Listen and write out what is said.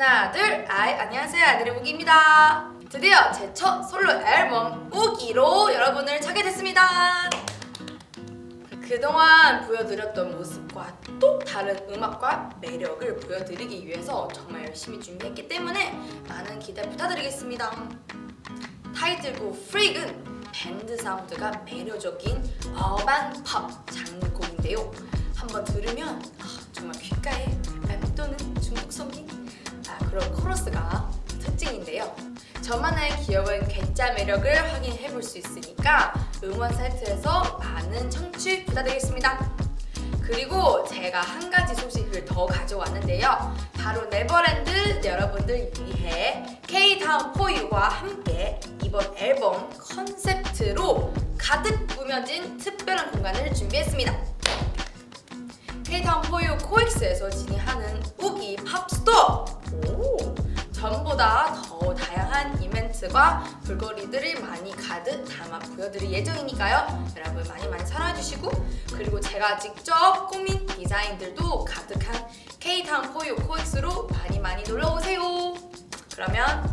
하나 둘 아이 안녕하세요. 아들의 우기입니다. 드디어 제 첫 솔로 앨범 우기로 여러분을 찾게 됐습니다. 그동안 보여드렸던 모습과 또 다른 음악과 매력을 보여드리기 위해서 정말 열심히 준비했기 때문에 많은 기대 부탁드리겠습니다. 타이틀곡 프릭은 밴드 사운드가 매력적인 어반 팝 장르 곡인데요. 한번 들으면 아, 정말 귓가에 그런 코러스가 특징인데요. 저만의 귀여운 괴짜 매력을 확인해 볼 수 있으니까 음원 사이트에서 많은 청취 부탁드리겠습니다. 그리고 제가 한 가지 소식을 더 가져왔는데요. 바로 네버랜드 여러분들 위해 K-다운 포유와 함께 이번 앨범 컨셉트로 가득 꾸며진 특별한 공간을 준비했습니다. K-타운 포유 코엑스에서 진행하는 우기 팝스토어! 이벤트과 볼거리들을 많이 가득 담아 보여드릴 예정이니까요. 여러분 많이 많이 사랑해주시고 그리고 제가 직접 꾸민 디자인들도 가득한 K-타운 포유 코엑스로 많이 많이 놀러오세요. 그러면